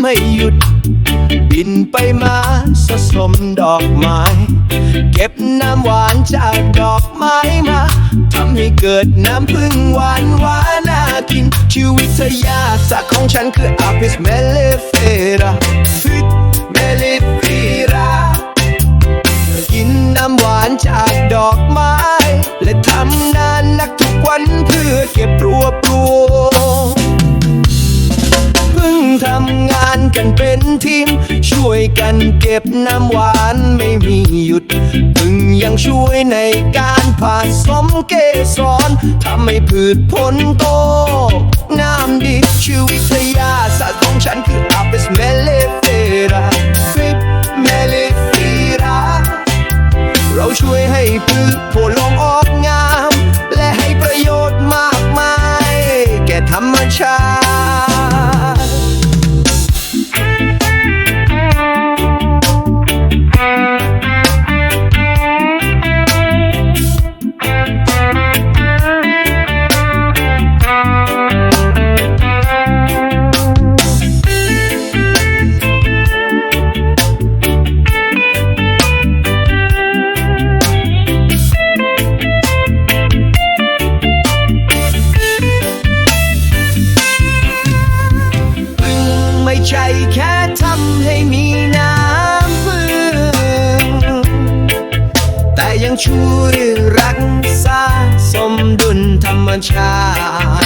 ไม่หยุด บินไปมาสะสมดอกไม้ เก็บน้ำหวานจากดอกไม้มาทำให้เกิดน้ำพึ่งหวานหวานน่ากินชีวิตยาจากของฉันคืออาพิสเมเลเฟราฟิตเมเลฟีรากินน้ำหวานจากดอกไม้ และทำนานนักทุกวันเพื่อเก็บรวบรวมานกันเป็นทีม ช่วยกันเก็บน้ำหวานไม่มีหยุดพิ่งยังช่วยในการผ่าสมเกสรทำให้พืชผลโตงามดีชีวิทยาศาสตร์ของฉันคืออาเปสเมเลเฟราฟิปเมเลฟีราเราช่วยให้พืชผลงออกงาม และให้ประโยชน์มากมาย แก่ธรรมชาติ ใจแค่ทำให้มีน้ำพึ่งแต่ยังช่วยรักษาสมดุลธรรมชาติ